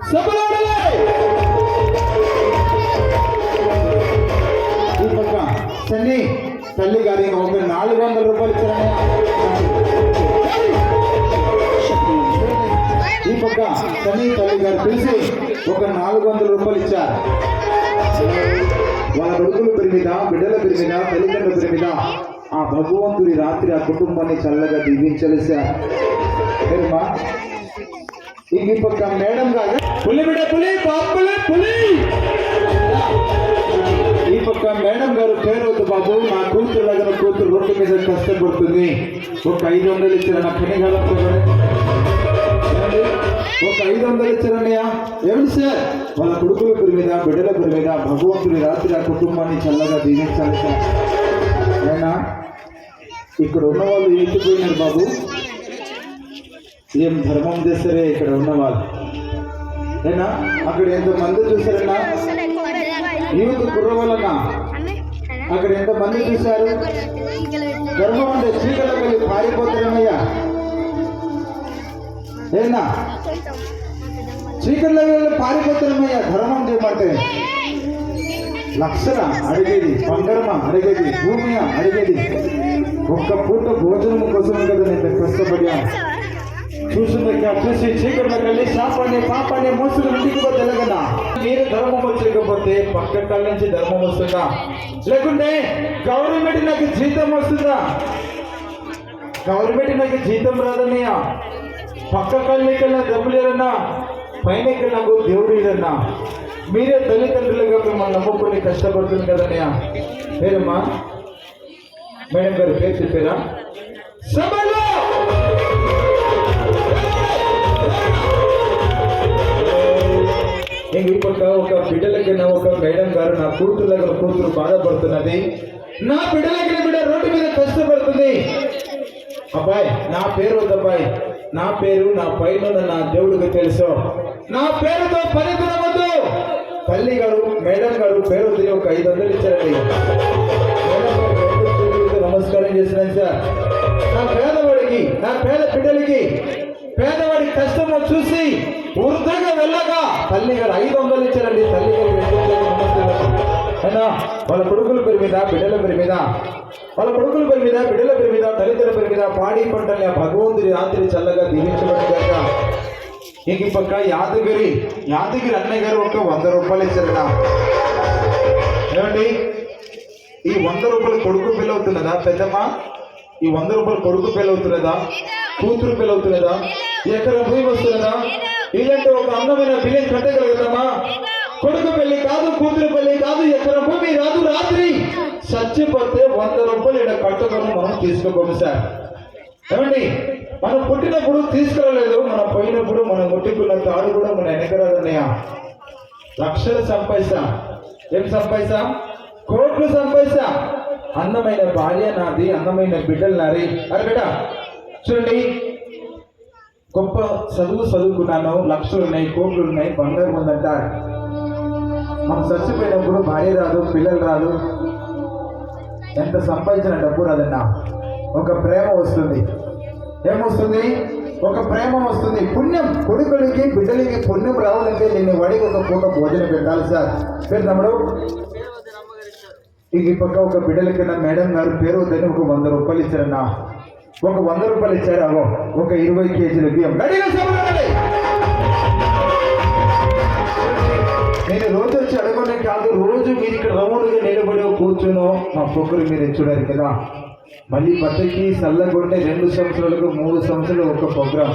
ఈ పక్క సన్ని తల్లి గారి ఒక నాలుగు వందల రూపాయలు ఇచ్చారని ఈ పక్క తల్లి తల్లి గారు పిలిచి ఒక నాలుగు వందల రూపాయలు ఇచ్చారు. వాళ్ళ కొడుకుల పేరు మీద బిడ్డల పేరు మీద తల్లిదండ్రుల పేరు మీద ఆ భగవంతుడి రాత్రి ఆ కుటుంబాన్ని చల్లగా దీవించలేశారు. సార్ పక్క మేడం గారు. పులి బిడ్డ పులి పాపులే పులి. ఈ పక్క మేడం గారు పేరు బాబు నా కూతురు దగ్గర కూతురు రోడ్డు మీద కష్టపడుతుంది. ఒక ఐదు వందలు ఇచ్చారు నా పని కాలం ఒక ఐదు వందలు ఇచ్చారన్నయ్యా. ఏమిటి సార్? వాళ్ళ కొడుకుల పేరు మీద బిడ్డల పేరు మీద భగవంతుడి రాత్రి ఆ కుటుంబాన్ని చల్లగా దీవించాలి సార్. అయినా ఇక్కడ ఉన్న వాళ్ళు ఏంటిపోయినారు బాబు. ఏం ధర్మం చేస్తారే ఇక్కడ ఉన్న వాళ్ళు అయినా అక్కడ ఎంతమంది చూసారన్నా యూత్ కుర్రవాళ్ళన్నా అక్కడ ఎంతమంది చూశారు? ధర్మం అంటే చీకల వెళ్ళి పారిపోతారన్నయ్యా. ఏనా? చీకట్లోకి వెళ్ళి పారిపోతారన్నయ్యా. ధర్మం చేయమంటే. లక్షల అడిగేది పంగరమ అడిగేది భూమియా అడిగేది. ఒక్క పూట భోజనం కోసం కదా నేను కష్టపడ్డాను. చూసిందక్క చూసి చీకటిలో వెళ్ళి శాపాన్ని పాపాన్ని మోసులు ఇంటికి పోతే ఎలాగన్నా మీరు ధర్మం వచ్చకపోతే పక్క కాళ్ళ నుంచి ధర్మం వస్తుందా? లేకుంటే గవర్నమెంట్ నాకు జీతం వస్తుందా? గవర్నమెంట్ నాకు జీతం రాదన్నయ్య. పక్క కళ్ళకెళ్ళిన డబ్బులు లేదన్నా పైన నాకు దేవుడు లేదన్నా. మీరే తల్లిదండ్రులుగా మిమ్మల్ని నమ్ముకొని కష్టపడుతుంది కదన్నయ్య. పేరమ్మా మేడం గారు పేరు చెప్పారా? సభలో! నేను ఇప్పుడు ఒక బిడ్డలకి ఒక మేడం గారు నా కూతురు దగ్గర కూతురు బాధపడుతున్నది. నా బిడ్డలకి బిడ్డ రోడ్డు మీద కష్టపడుతుంది. అబ్బాయి నా పేరు వద్దబ్బాయి నా పేరు నా పైన నా దేవుడికి తెలుసు. నా పేరుతో పని తినవద్దు తల్లి గారు మేడం గారు పేరు తిని ఒక ఐదు వందలు ఇచ్చారండి. నమస్కారం చేసినాను సార్. నా పేదవాడికి నా పేద బిడ్డలకి పేదవాడి కష్టము చూసి వృద్ధగా వెళ్ళగా తల్లి గారు ఐదు వందలు ఇచ్చారండి. తల్లి గారు అయినా వాళ్ళ కొడుకుల పేరు మీద బిడ్డల పేరు మీద వాళ్ళ కొడుకుల పేరు మీద బిడ్డల పేరు మీద తల్లిదండ్రుల పేరు మీద పాడి పంటల్ని భగవంతుడి రాత్రి చల్లగా దీవించబడిగాక ఇంక పక్క యాదగిరి యాదగిరి అన్నయ్య గారు ఒక వంద రూపాయలు ఇచ్చారట. ఏమండి? ఈ వంద రూపాయలు కొడుకు పెళ్ళవుతున్నదా అవుతున్నదా? పెద్దమ్మ ఈ వంద రూపాయలు కొడుకు పెళ్ళవుతున్నదా కూతురు పెళ్ళవుతున్నదా ఎకరం భూమి వస్తున్నదా ఇలాంటి ఒక అందమైన బిల్లింగ్ కట్టగలుగుతామా కొడుకు పెళ్ళి కాదు కూతురు పెళ్ళి కాదు ఎకరం భూమి రాదు రాత్రి. చచ్చిపోతే వంద రూపాయలు ఇక్కడ కట్టుకొని మనం తీసుకోము సార్. ఏమండి? మనం పుట్టినప్పుడు తీసుకురాలేదు మనం పోయినప్పుడు మనం ముట్టుకున్న తాడు కూడా మన వెనకరాదన్నయ్య. లక్షలు సంపాదిస్తాం. ఏం సంపాదిస్తాం? కోట్లు సంపాదిస్తాం. అందమైన భార్య నాది అందమైన బిడ్డలు నాది. అరే బిడ్డ చూడండి. గొప్ప చదువు చదువుకున్నాను లక్షలు ఉన్నాయి కోట్లు ఉన్నాయి బంగారం ఉందంటారు. మనం చచ్చిపోయినప్పుడు భార్య రాదు పిల్లలు రాదు. ఎంత సంపాదించిన డబ్బు రాదన్నా. ఒక ప్రేమ వస్తుంది. ఏమొస్తుంది? ఒక ప్రేమ వస్తుంది. పుణ్యం. కొడుకులకి బిడ్డలకి పుణ్యం రావాలంటే నేను వాడికి ఒక పూట భోజనం పెట్టాలి సార్. పేరు తమ్ముడు? ఇక ఈ పక్క ఒక బిడ్డలకి మేడం గారు పేరు వద్దని ఒక వంద రూపాయలు ఇచ్చారన్నా. ఒక వంద రూపాయలు ఇచ్చారు? అవో ఒక ఇరవై కేజీల బియ్యం. నేను రోజు వచ్చి అడగనే కాదు రోజు మీరు ఇక్కడ రౌండ్గా నిలబడి కూర్చునో మా పొక్కులు మీరు చూడాలి కదా. మళ్ళీ బట్టకి చల్లగొట్టే రెండు సంవత్సరాలకు మూడు సంవత్సరాలు ఒక ప్రోగ్రామ్.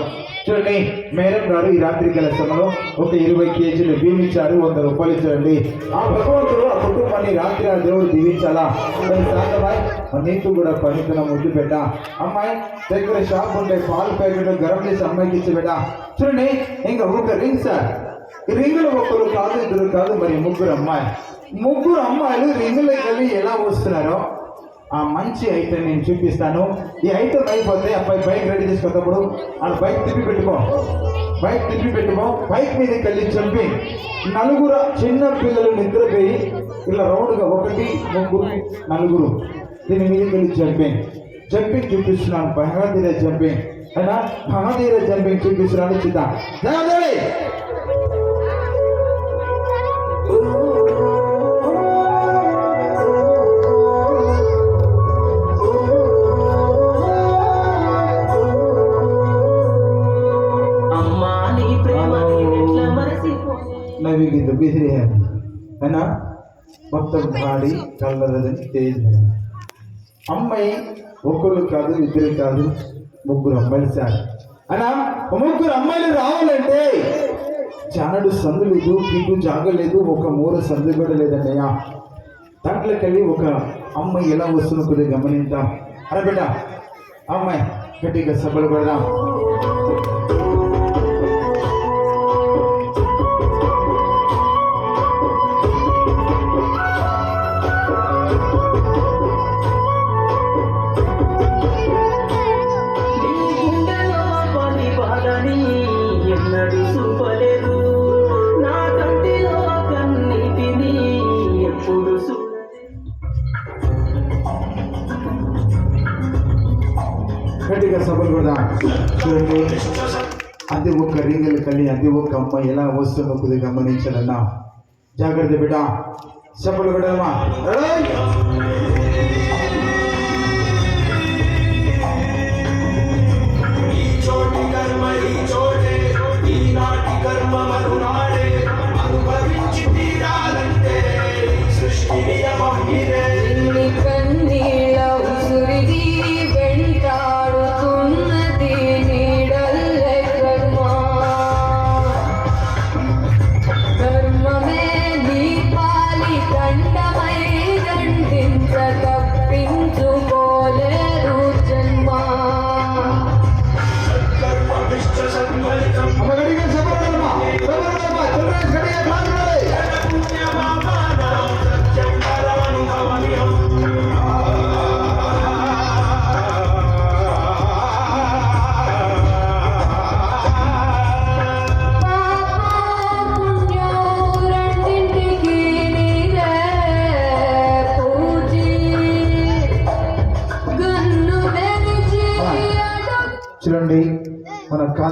చూడండి మేడం గారు ఈ రాత్రి గల సమయంలో ఒక ఇరవై కేజీలు బియ్యం వంద రూపాయలు ఇచ్చారండి. ఆ భగవంతుడు ఆ కుటుంబాన్ని రాత్రి ఆ దేవుడు దీవించాలా? సాధమాయ్ నీకు కూడా పనితన ముద్దు పెట్ట. అమ్మాయి దగ్గర షాప్ ఉంటే పాలు ప్యాకెట్ గరం చేసి అమ్మాయికి ఇచ్చి పెట్ట. చూడండి ఇంకా ఒక రింగ్ సార్ రింగులు ఒక్కరు కాదు ఇద్దరు కాదు మరి ముగ్గురు అమ్మాయి ముగ్గురు అమ్మాయిలు రింగులకి వెళ్ళి ఎలా వస్తున్నారో ఆ మంచి ఐటమ్ నేను చూపిస్తాను. ఈ ఐటమ్ అయిపోతే అబ్బాయి బైక్ రెడీ చేసుకున్నప్పుడు ఆ బైక్ తిప్పి పెట్టుకో. బైక్ తిప్పి పెట్టుకో. బైక్ మీదకి వెళ్ళి చంపి. నలుగురు చిన్న పిల్లలు నిద్రపోయి ఇలా రౌండ్గా ఒకటి ముగ్గురు నలుగురు దీని మీదకి వెళ్ళి చంపి. జంపింగ్ చూపిస్తున్నాను. భగవద్గీత జంపింగ్ అయినా భగవద్గీత జంపింగ్ చూపిస్తున్నాను. చిత్త కలదని కలరదని అమ్మాయి ఒకరు కాదు ఇద్దరు కాదు ముగ్గురు అమ్మాయిలు సార్ అనా ముగ్గురు అమ్మాయిలు రావాలంటే చానడు సందు లేదు పీటు జాగలేదు ఒక మూల సందు కూడా లేదన్నయ్య. దాంట్లోకి ఒక అమ్మాయి ఎలా వస్తున్న కొద్దిగా గమనిద్దాం అరే బిడ్డ అమ్మాయి గట్టిగా సభలు పడదాం. గట్టిగా సభలు పెడదాం చూడండి అది ఒక రింగలు కలి అది ఒక అమ్మాయి ఎలా వస్తుందో కొద్దిగా గమనించాలన్నా జాగ్రత్త బిడ్డ సభలు పెడదామా ఏయ్! ఈ చోటి కర్మ ఈ చోటే ఈనాటి కర్మ మరునాడే అనుభవించి తీరాలంటే ఈ సృష్టి నియమం ఇదే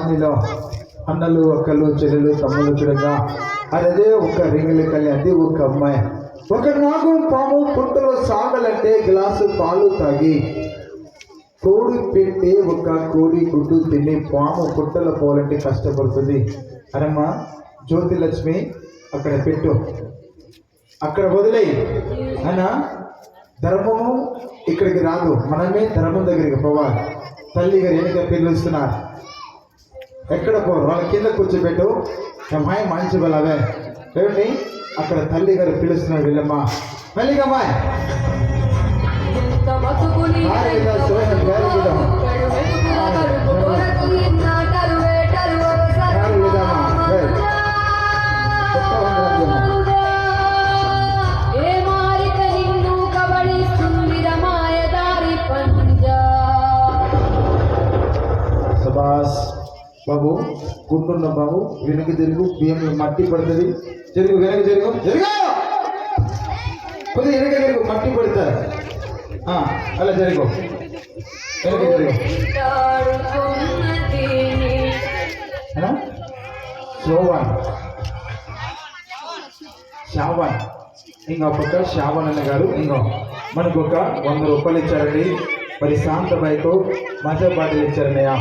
మన అన్నలు అక్కలు చెల్లెలు తమ్ముళ్ళు చూడగా అదే ఒక రింగులు కలి అది ఒక అమ్మాయి. ఒక నాగం పాము పుట్టలో సాగలంటే గ్లాసు పాలు తాగి కోడి పెట్టి ఒక కోడి గుడ్డు తిని పాము పుట్టలో పోవాలంటే కష్టపడుతుంది. అరమ్మా జ్యోతి లక్ష్మి అక్కడ పెట్టు. అక్కడ వదిలే అనా ధర్మము ఇక్కడికి రాదు. మనమే ధర్మం దగ్గరికి పోవాలి. తల్లి గారు ఎన్నిక పిలుస్తున్నారు? ఎక్కడ పోరు వాళ్ళ కింద కూర్చోబెట్టు. అమ్మాయి మంచి బలవే. ఏమండి? అక్కడ తల్లి గారు పిలుస్తున్నారు వీళ్ళమ్మ. భారీగా సోహెల్ గారి గుండున్న బాబు. వెనక్కి జరుగు బియ్యం మట్టి పడుతుంది. తిరుగు వెనక తిరుగు. తిరుగు! కొద్దిగా వెనక తిరుగు. మట్టి పడుతుంది. ఆ, అలా జరుగు వెనక తిరుగు. వెంటాడుతున్నది నీ షావన్ ఇంకా పక్క షావన్ అన్న గారు. ఇంకో. మనకు ఒక వంద రూపాయలు ఇచ్చారండి. మరి శాంత బైక్ మజా బాటిల్ ఇచ్చారన్నయ్య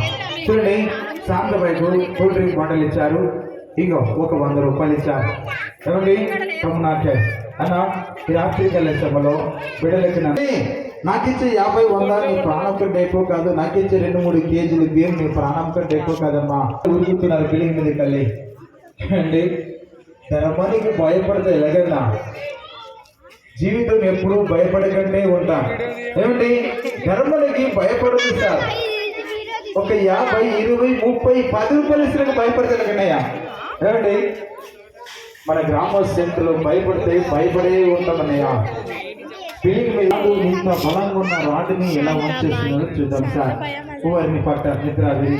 చూడండి. Shanta bike cool drink bottle ఇచ్చారు. ఇంకో ఒక వంద రూపాయలు ఇచ్చారు. ఏమండి? నాకే అన్న ఈ రాత్రికాల సభలో బిడ్డలకి నాకు ఇచ్చే యాభై వంద నీ ప్రాణం కంటే ఎక్కువ కాదు నాకు ఇచ్చే రెండు మూడు కేజీలు బియ్యం నీ ప్రాణం కంటే ఎక్కువ కాదమ్మా. ఉరుకుతున్నారు బిల్డింగ్ మీద కల్లి అండి ధర్మానికి భయపడితే ఎలాగన్నా జీవితం ఎప్పుడూ భయపడకంటే ఉంటాం. ఏమండి? ధర్మానికి భయపడదు సార్. ఒక యాభై ఇరవై ముప్పై పది రూపాయలు ఇస్తున్నట్టు భయపడతాను కన్నయ్య. ఏమండి? మన గ్రామస్తులు భయపడితే భయపడే ఉంటామన్నయ్య బిల్డింగ్ మీద ఇంత బలంగా ఉన్న రాటిని ఎలా ఉంచేస్తున్నారో చూద్దాం సార్. వారిని పట్ట నిద్ర విని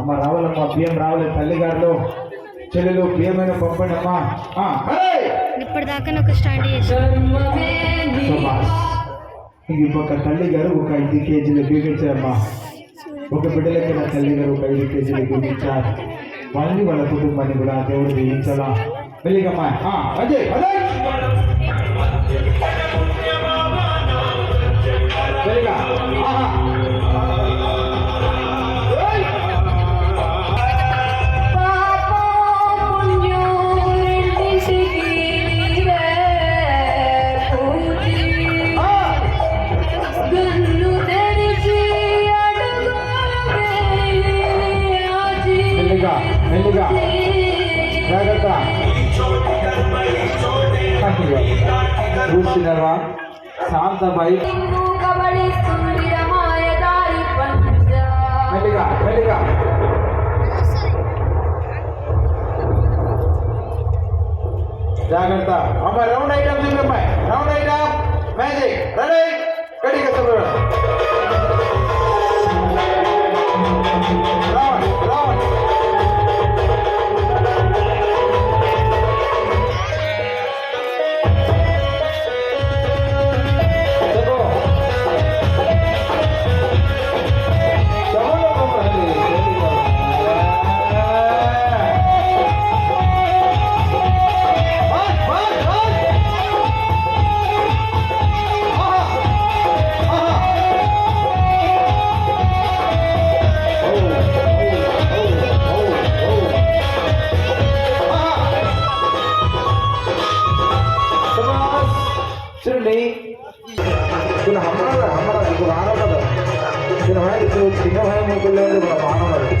అమ్మ రావాలమ్మా బియ్యం రావాలి తల్లిగారులు. చెల్లెలు బియ్యమైన పంపండి అమ్మా ఆ, హే! ఇప్పటిదాకా నాకు స్టాండ్ చేసి ధర్మమే నీ శభాష్. ఇంక ఒక తల్లి గారు ఒక ఐదు కేజీలు బిగించారమ్మా ఒక బిడ్డలకి నా తల్లి గారు ఒక కేజీలు బిగించారు వాళ్ళని వాళ్ళ కుటుంబాన్ని కూడా దేవుడు దీవించాలా? వెళ్ళిగమ్మా ఆ, అజయ్! చూసినవా శాంతబాయి నిన్ను కబళిస్తుంది రమాయదారి పంజా మెల్లిగా మెల్లిగా జాగ్రత్త అమ్మ రౌండ్ ఐటమ్ చూపి అమ్మాయి రౌండ్ ఐటమ్ మ్యాజిక్ రెడీ గడిగా చెప్పండి చూడండి ఇప్పుడు హమ్మరాడు హమ్మరాడు ఇప్పుడు ఆనపడు చిన్న భాయి ఇప్పుడు చిన్న భాయి ముగ్గురు లేదు మన మానవుడు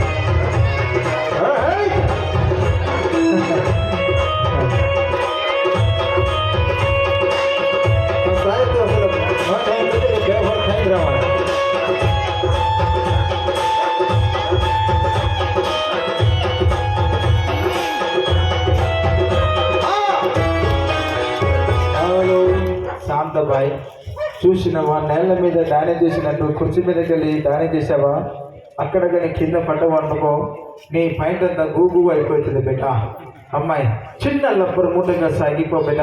శాంతబాయ్ చూసినవా? నేల మీద దాని చేసినట్టు కుర్చీ మీదకి వెళ్ళి దాని చేసావా అక్కడ కానీ కింద పడ్డవనుకో నీ పైన అంతా గూగు అయిపోతుంది బిడ్డ అమ్మాయి చిన్న లబ్బరు మూటగా సాగిపో బిడ్డ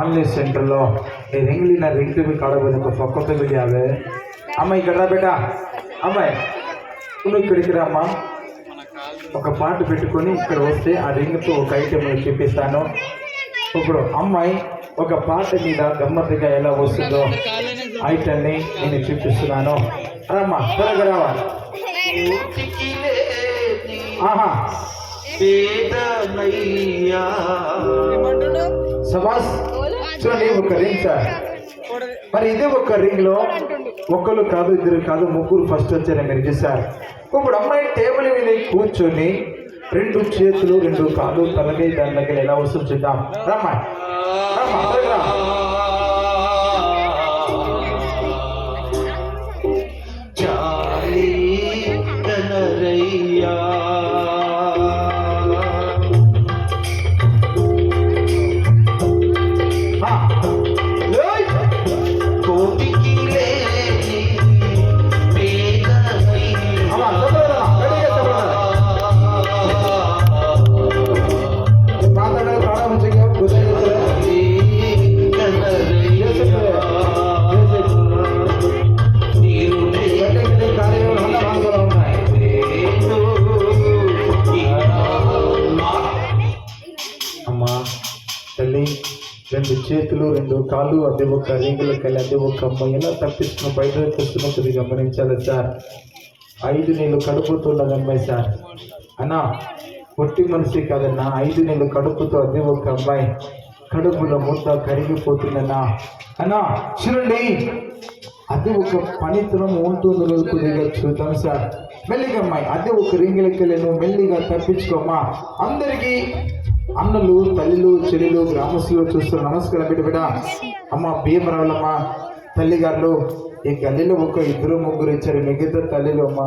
మన కాలనీ సెంటర్లో ఈ రింగ్లిన రింగ్ ಟಿವಿ ಕಾಡಬಹುದು ఒక పక్క ಟಿವಿ అవే అమ్మ ఇక్కడ రా బేట అమ్మాయి నువ్వు ఇక్కడికి రామ్మా ఒక పాట పెట్టుకొని ఇక్కడ వస్తే ఆ రింగ్తో ఒక ఐటెం నేను చూపిస్తాను ఇప్పుడు అమ్మాయి ఒక పాట మీద గమ్మత్తుగా ఎలా వస్తుందో ఐటెంని నేను చూపిస్తున్నాను రమ్మా త్వరగా రావా ఆహా పేదనయ్యా సబాస్ చూడండి ఒక రింగ్ సార్ మరి ఇదే ఒక రింగ్లో ఒకరు కాదు ఇద్దరు కాదు ముగ్గురు ఫస్ట్ వచ్చారని మీరు చూసారు ఇప్పుడు అమ్మాయి టేబుల్ మీద కూర్చొని రెండు చేతులు రెండు కాళ్ళు తలగై దాని దగ్గర ఎలా వస్తుంది చూద్దాం. రమ్మా. రమ్మా చేతులు రెండు కాళ్ళు అదే ఒక రింగులకి వెళ్ళి అదే ఒక అమ్మాయి ఎలా తప్పిస్తున్న బయట తెస్తున్నది గమనించాలి సార్? ఐదు నెలలు కడుపుతున్నది అమ్మాయి సార్. అన్నా పొట్టి మనిషి కాదన్నా ఐదు నెలలు కడుపుతో అదే ఒక అమ్మాయి. కడుపులో ముద్ద కరిగిపోతుందన్నా. అన్నా చూడండి. అది ఒక పనితనం ఉంటుందో లేదో కొద్దిగా చూద్దాం సార్. మెల్లిగా అమ్మాయి అదే ఒక రింగిలకి నువ్వు మెల్లిగా తప్పించుకోమ్మా. అందరికీ అన్నలు తల్లిలు చెల్లెలు గ్రామస్తులు చూస్తున్న నమస్కారం బిడ్డ బిడ్డ. అమ్మ భీమరావులమ్మ తల్లిగారులు ఈ గల్లీలో ఒక ఇద్దరు ముగ్గురు ఇచ్చారు. మిగతా తల్లిలు అమ్మ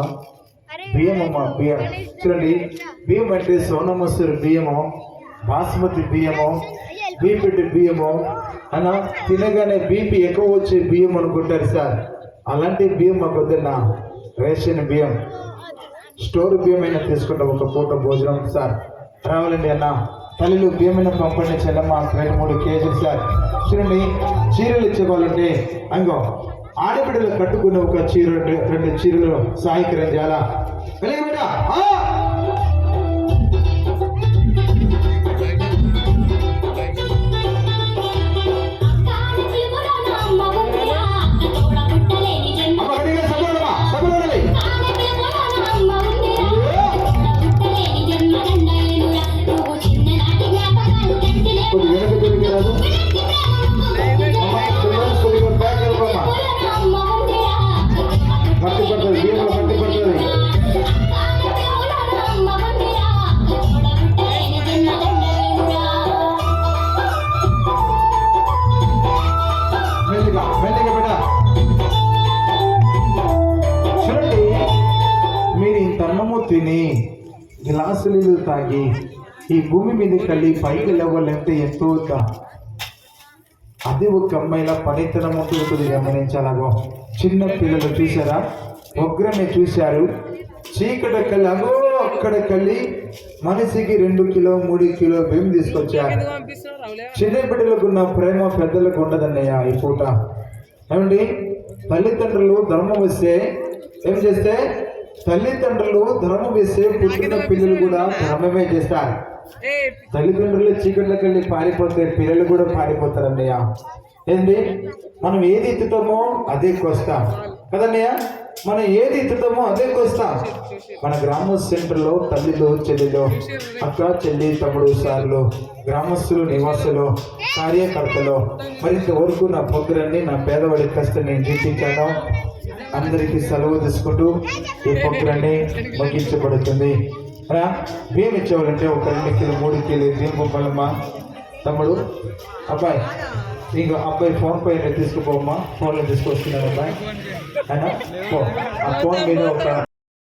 బియ్యం అమ్మ బియ్యం. చూడండి బియ్యం అంటే సోనమసూరి బియ్యము బాస్మతి బియ్యము బీపీటీ బియ్యము అన్న తినగానే బీపీ ఎక్కువ వచ్చే బియ్యం అనుకుంటారు సార్. అలాంటి బియ్యం మాకు వద్దన్న. రేషన్ బియ్యం. స్టోర్ బియ్యమైనా తీసుకుంటాం ఒక పూట భోజనం సార్. రావాలండి అన్న. తల్లిలు బియ్యమైన పంపండి చెల్లమ్మ రెండు మూడు కేజీలు సార్. చూడండి చీరలు ఇచ్చేవాళ్ళంటే అంగో ఆడబిడ్డలు కట్టుకున్న ఒక చీర రెండు చీరలు సాయంత్రం చేయాలా భూమి మీద కళ్ళి పైకి లేవాలంటే ఎంతో అది ఒక అమ్మాయిల పనితనం ఉంటుంది గమనించాలగో. చిన్న పిల్లలు చూసారా ఒగ్రని చూశారు. చీకటి కళ్ళి అగో అక్కడ కళ్ళి మనిషికి రెండు కిలో మూడు కిలో బియ్యం తీసుకొచ్చారు. చిన్న బిడ్డలకు ఉన్న ప్రేమ పెద్దలకు ఉండదన్నయ్య ఈ పూట. ఏమండి? తల్లిదండ్రులు ధర్మం వస్తే ఏం చేస్తే? తల్లిదండ్రులు ధర్మం వేస్తే పుట్టిన పిల్లలు కూడా ధర్మమే చేస్తారు. తల్లిదండ్రులు చీకట్లోకి వెళ్ళి పారిపోతే పిల్లలు కూడా పారిపోతారు అన్నయ్య ఏంటి మనం ఏది ఎత్తుతామో అదే కొస్తాం. కదన్నయ్య? మనం ఏది ఎత్తుతామో అదే కొస్తాం. మన గ్రామ సెంటర్లో తల్లిలో చెల్లిలో అక్క చెల్లి తమ్ముడు సార్లు గ్రామస్తులు నివాసులు కార్యకర్తలు. మరింత వరకు నా పొద్దురని నా పేదవాడి కష్టం నేను జీవించాను అందరికీ సెలవు తీసుకుంటూ ఈ పొద్దురని ముగించబడుతుంది. రా బియ్యం ఇచ్చేవాళ్ళంటే ఒక రెండు కిలో మూడు కిలో బియ్యం పంపాలమ్మా? తమ్ముడు అబ్బాయి నీకు అబ్బాయి ఫోన్ పైన తీసుకుపోమ్మా ఫోన్లో తీసుకొస్తున్నాను అబ్బాయి. అయినా? ఆ ఫోన్ మీద ఒక